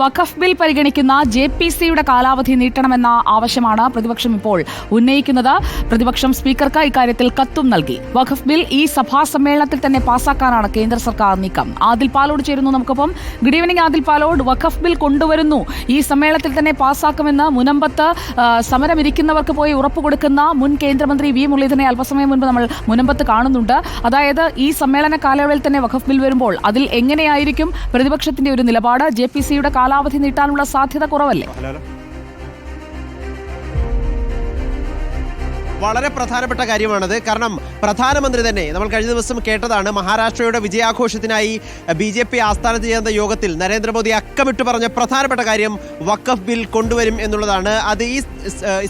വഖഫ് bill പരിഗണിക്കുന്ന J P സിയുടെ കാലാവധി നീട്ടണമെന്ന ആവശ്യമാണ് പ്രതിപക്ഷം ഇപ്പോൾ ഉന്നയിക്കുന്നത്. പ്രതിപക്ഷം സ്പീക്കർക്ക് ഇക്കാര്യത്തിൽ കത്തും നൽകി. വഖഫ് ബിൽ ഈ സഭാ സമ്മേളനത്തിൽ തന്നെ പാസാക്കാനാണ് കേന്ദ്ര സർക്കാർ നീക്കം. ആദിൽ പാലോട് ചേരുന്നു നമുക്കൊപ്പം. Good evening Adil Palode. Waqf bill കൊണ്ടുവരുന്നു. ഈ സമ്മേളനത്തിൽ തന്നെ പാസാക്കുമെന്ന് മുനമ്പത്ത് സമരമിരിക്കുന്നവർക്ക് പോയി ഉറപ്പ് കൊടുക്കുന്ന മുൻ കേന്ദ്രമന്ത്രി വി മുരളീധരനെ അല്പസമയം മുൻപ് നമ്മൾ മുനമ്പത്ത് കാണുന്നുണ്ട്. അതായത് ഈ സമ്മേളന കാലയളവിൽ തന്നെ വഖഫ് ബിൽ വരുമ്പോൾ അതിൽ എങ്ങനെയായിരിക്കും പ്രതിപക്ഷത്തിന്റെ ഒരു നിലപാട്? ജെ പി സിയുടെ കാലാവധി നീട്ടാനുള്ള സാധ്യത കുറവല്ലേ? വളരെ പ്രധാനപ്പെട്ട കാര്യമാണത്. കാരണം പ്രധാനമന്ത്രി തന്നെ നമ്മൾ കഴിഞ്ഞ ദിവസം കേട്ടതാണ് മഹാരാഷ്ട്രയുടെ വിജയാഘോഷത്തിനായി ബി ജെ പി ആസ്ഥാനത്ത് ചേർന്ന യോഗത്തിൽ നരേന്ദ്രമോദി അക്കമിട്ട് പറഞ്ഞ പ്രധാനപ്പെട്ട കാര്യം വക്കഫ് ബിൽ കൊണ്ടുവരും എന്നുള്ളതാണ്. അത് ഈ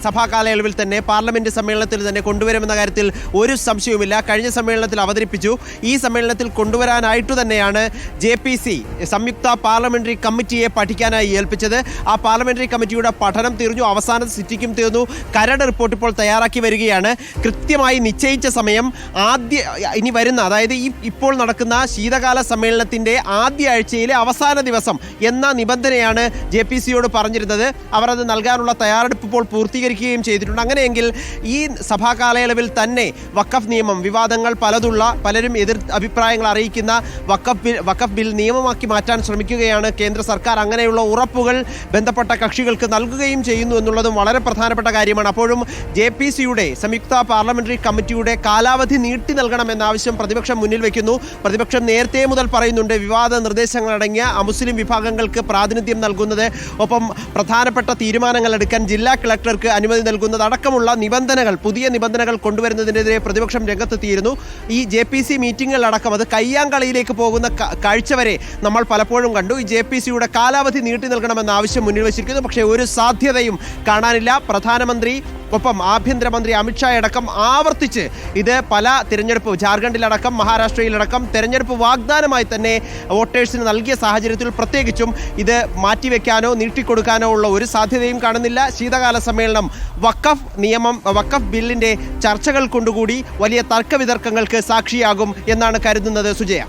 സഭാ കാലയളവിൽ തന്നെ പാർലമെന്റ് സമ്മേളനത്തിൽ തന്നെ കൊണ്ടുവരുമെന്ന കാര്യത്തിൽ ഒരു സംശയവുമില്ല. കഴിഞ്ഞ സമ്മേളനത്തിൽ അവതരിപ്പിച്ചു. ഈ സമ്മേളനത്തിൽ കൊണ്ടുവരാനായിട്ട് തന്നെയാണ് ജെ പി സി സംയുക്ത പാർലമെന്ററി കമ്മിറ്റിയെ പഠിക്കാനായി ഏൽപ്പിച്ചത്. ആ പാർലമെന്ററി കമ്മിറ്റിയുടെ പഠനം തീർന്നു അവസാന സിറ്റിക്കും തീർന്നു. കരട് റിപ്പോർട്ട് ഇപ്പോൾ തയ്യാറാക്കി വരികയാണ് കൃത്യമായി നിശ്ചയിച്ച സമയം ആദ്യ ഇനി വരുന്ന അതായത് ഈ ഇപ്പോൾ നടക്കുന്ന ശീതകാല സമ്മേളനത്തിന്റെ ആദ്യ ആഴ്ചയിലെ അവസാന ദിവസം എന്ന നിബന്ധനയാണ് ജെ പി സിയോട് പറഞ്ഞിരുന്നത്. അവർ അത് നൽകാനുള്ള തയ്യാറെടുപ്പ് ഇപ്പോൾ പൂർത്തീകരിക്കുകയും ചെയ്തിട്ടുണ്ട്. അങ്ങനെയെങ്കിൽ ഈ സഭാ കാലയളവിൽ തന്നെ വക്കഫ് നിയമം വിവാദങ്ങൾ പലതുള്ള പലരും എതിർ അഭിപ്രായങ്ങൾ അറിയിക്കുന്ന വക്കഫ് ബിൽ വക്കഫ് ബിൽ നിയമമാക്കി മാറ്റാൻ ശ്രമിക്കുകയാണ് കേന്ദ്ര സർക്കാർ. അങ്ങനെയുള്ള ഉറപ്പുകൾ ബന്ധപ്പെട്ട കക്ഷികൾക്ക് നൽകുകയും ചെയ്യുന്നു എന്നുള്ളതും വളരെ പ്രധാനപ്പെട്ട കാര്യമാണ്. അപ്പോഴും ജെ പി സിയുടെ സംയുക്ത പാർലമെന്ററി കമ്മിറ്റിയുടെ കാലാവധി നീട്ടി നൽകണമെന്ന ആവശ്യം പ്രതിപക്ഷം മുന്നിൽ വയ്ക്കുന്നു പ്രതിപക്ഷം നേരത്തെ മുതൽ പറയുന്നുണ്ട് വിവാദ നിർദ്ദേശങ്ങളടങ്ങിയ അമുസ്ലിം വിഭാഗങ്ങൾക്ക് പ്രാതിനിധ്യം നൽകുന്നത് ഒപ്പം പ്രധാനപ്പെട്ട തീരുമാനങ്ങൾ എടുക്കാൻ ജില്ലാ കളക്ടർക്ക് അനുമതി നൽകുന്നത് അടക്കമുള്ള നിബന്ധനകൾ പുതിയ നിബന്ധനകൾ കൊണ്ടുവരുന്നതിനെതിരെ പ്രതിപക്ഷം രംഗത്തെത്തിയിരുന്നു. ഈ ജെ പി സി മീറ്റിങ്ങുകളടക്കം അത് കയ്യാങ്കളിയിലേക്ക് പോകുന്ന കാഴ്ച വരെ നമ്മൾ പലപ്പോഴും കണ്ടു. ഈ ജെ പി സിയുടെ കാലാവധി നീട്ടി നൽകണമെന്ന ആവശ്യം മുന്നിൽ വച്ചിരിക്കുന്നു. പക്ഷേ ഒരു സാധ്യതയും കാണാനില്ല. പ്രധാനമന്ത്രി ഒപ്പം ആഭ്യന്തരമന്ത്രി അമിത്ഷാ അടക്കം ആവർത്തിച്ച് ഇത് പല തിരഞ്ഞെടുപ്പ് ജാർഖണ്ഡിലടക്കം മഹാരാഷ്ട്രയിലടക്കം തെരഞ്ഞെടുപ്പ് വാഗ്ദാനമായി തന്നെ വോട്ടേഴ്സിന് നൽകിയ സാഹചര്യത്തിൽ പ്രത്യേകിച്ചും ഇത് മാറ്റിവെക്കാനോ നീട്ടിക്കൊടുക്കാനോ ഉള്ള ഒരു സാധ്യതയും കാണുന്നില്ല. ശീതകാല സമ്മേളനം വക്കഫ് നിയമം വക്കഫ് ബില്ലിന്റെ ചർച്ചകൾ കൊണ്ടുകൂടി വലിയ തർക്കവിതർക്കങ്ങൾക്ക് സാക്ഷിയാകും എന്നാണ് കരുതുന്നത് സുജയ.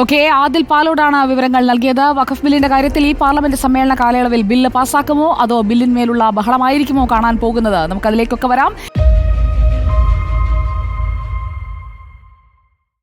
ഓക്കെ ആദിൽ പാലോടാണ് വിവരങ്ങൾ നൽകിയത്. വഖഫ് ബില്ലിന്റെ കാര്യത്തിൽ ഈ പാർലമെന്റ് സമ്മേളന കാലയളവിൽ ബില്ല് പാസ്സാക്കുമോ അതോ ബില്ലിന്മേലുള്ള ബഹളമായിരിക്കുമോ കാണാൻ പോകുന്നത്? നമുക്കതിലേക്കൊക്കെ വരാം.